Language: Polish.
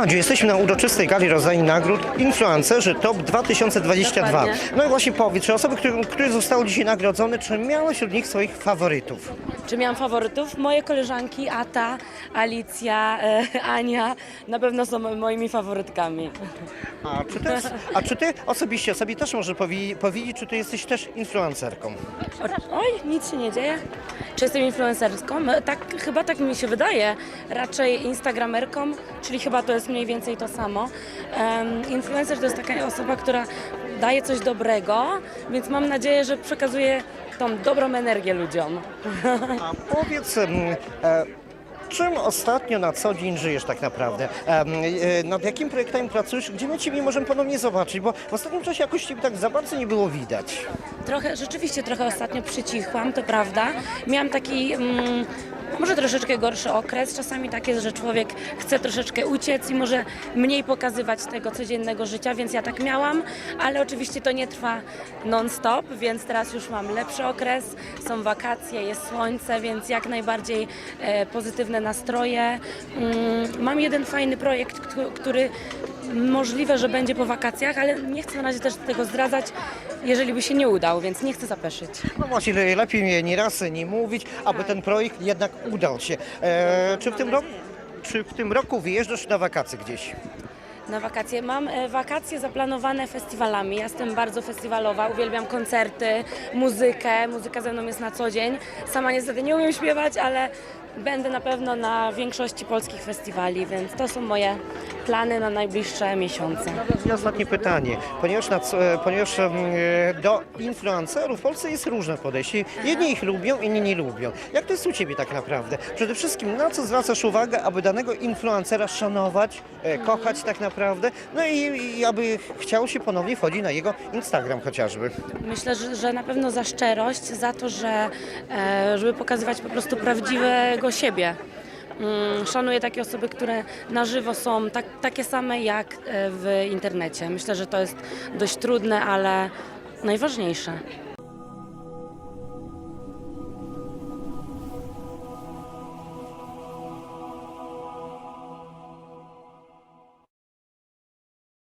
Madziu, jesteśmy na uroczystej gali rozdania nagród Influencerzy Top 2022. Dokładnie. No i właśnie powiedz, czy osoby, które, które zostały dzisiaj nagrodzone, czy miały wśród nich swoich faworytów? Czy miałam faworytów? Moje koleżanki Ata, Alicja, e, Ania na pewno są moimi faworytkami. A czy ty, a czy ty osobiście sobie też może powi- powiedzieć, czy ty jesteś też influencerką? O, oj, nic się nie dzieje. Czy jestem influencerską? E, Tak, chyba tak mi się wydaje. Raczej instagramerką, czyli chyba to jest mniej więcej to samo. Em, influencer to jest taka osoba, która daje coś dobrego, więc mam nadzieję, że przekazuje tą dobrą energię ludziom. A powiedz, em, e, czym ostatnio na co dzień żyjesz tak naprawdę? E, nad jakimi projektami pracujesz? Gdzie my Ciebie możemy ponownie zobaczyć? Bo w ostatnim czasie jakoś Ciebie tak za bardzo nie było widać. Trochę, rzeczywiście trochę ostatnio przycichłam, to prawda. Miałam taki mm, może troszeczkę gorszy okres. Czasami tak jest, że człowiek chce troszeczkę uciec i może mniej pokazywać tego codziennego życia, więc ja tak miałam, ale oczywiście to nie trwa non-stop, więc teraz już mam lepszy okres, są wakacje, jest słońce, więc jak najbardziej e, pozytywne nastroje. Mm, mam jeden fajny projekt, któ- który możliwe, że będzie po wakacjach, ale nie chcę na razie też tego zdradzać, jeżeli by się nie udał, więc nie chcę zapeszyć. No właśnie, le- lepiej mnie nie raz nie mówić, aby ten projekt jednak udał się. E, czy, w tym roku, czy w tym roku wyjeżdżasz na wakacje gdzieś? Na wakacje. Mam e, wakacje zaplanowane festiwalami. Ja jestem bardzo festiwalowa, uwielbiam koncerty, muzykę. Muzyka ze mną jest na co dzień. Sama niestety nie umiem śpiewać, ale będę na pewno na większości polskich festiwali, więc to są moje plany na najbliższe miesiące. I ostatnie pytanie, ponieważ, na, e, ponieważ e, do influencerów w Polsce jest różne podejście. Jedni ich lubią, inni nie lubią. Jak to jest u Ciebie tak naprawdę? Przede wszystkim na co zwracasz uwagę, aby danego influencera szanować, e, kochać tak naprawdę, no i, i aby chciał się ponownie wchodzić na jego Instagram chociażby. Myślę, że, że na pewno za szczerość, za to, że żeby pokazywać po prostu prawdziwego siebie. Mm, Szanuję takie osoby, które na żywo są tak, takie same jak e, w internecie. Myślę, że to jest dość trudne, ale najważniejsze.